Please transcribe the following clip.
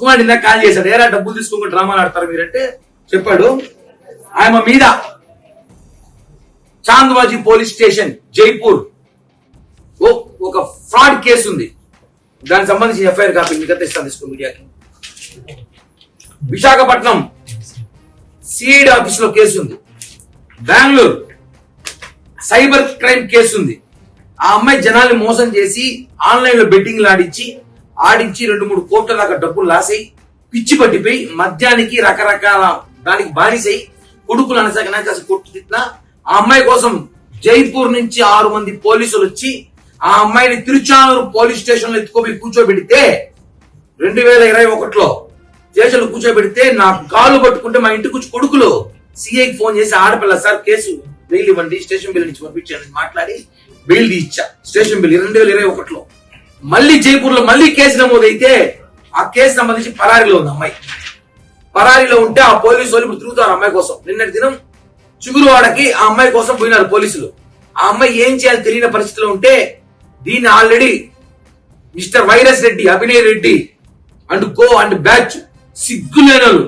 సుకుమార్ ఇందాక కాల్ చేశాడు. ఏరా డబ్బులు తీసుకుని డ్రామాలు ఆడతారు మీరంటే? చెప్పాడు. ఆయన మీద చాంద్వాజీ పోలీస్ స్టేషన్ జైపూర్ ఓ ఒక ఫ్రాడ్ కేసు ఉంది. దానికి సంబంధించి ఎఫ్ఐఆర్ కాపీ మీకు ఇస్తాను తీసుకో మీడియాకి. విశాఖపట్నం సిఐడి ఆఫీస్లో కేసు ఉంది. బెంగళూరు సైబర్ క్రైమ్ కేసు ఉంది. ఆ అమ్మాయి జనాల్ని మోసం చేసి ఆన్లైన్లో బెట్టింగ్లు ఆడించి ఆడించి రెండు మూడు కోట్ల దాకా డబ్బులు లాసై పిచ్చి పట్టిపోయి మద్యానికి రకరకాల దానికి బానిసై కొడుకులు అనసగనా కాసి కొట్టు తిట్టినా ఆ అమ్మాయి కోసం జైపూర్ నుంచి ఆరు మంది పోలీసులు వచ్చి ఆ అమ్మాయిని తిరుచానూరు పోలీస్ స్టేషన్లో ఎత్తుకోపోయి కూర్చోబెడితే రెండు వేల ఇరవై ఒకటిలో స్టేషన్ కూర్చోబెడితే నా కాలు పట్టుకుంటే మా ఇంటికి వచ్చి కొడుకులు సిఐకి ఫోన్ చేసి ఆడపిల్ల సార్ కేసు బెయిల్ ఇవ్వండి స్టేషన్ బిల్ నుంచి పంపించాను మాట్లాడి బెయిల్ ఇచ్చా స్టేషన్ బిల్ రెండు వేల ఇరవై ఒకటిలో. మళ్ళీ జైపూర్లో మళ్ళీ కేసు నమోదైతే ఆ కేసు సంబంధించి పరారీలో ఉంది అమ్మాయి. పరారీలో ఉంటే ఆ పోలీసు వాళ్ళు ఇప్పుడు తిరుగుతారు అమ్మాయి కోసం. నిన్నటి దినం చిగురువాడకి ఆ అమ్మాయి కోసం పోయినారు పోలీసులు. ఆ అమ్మాయి ఏం చేయాలి తెలియని పరిస్థితిలో ఉంటే దీన్ని already mister virus Reddy Abhinay Reddy and co and batch సిగ్గులేనలు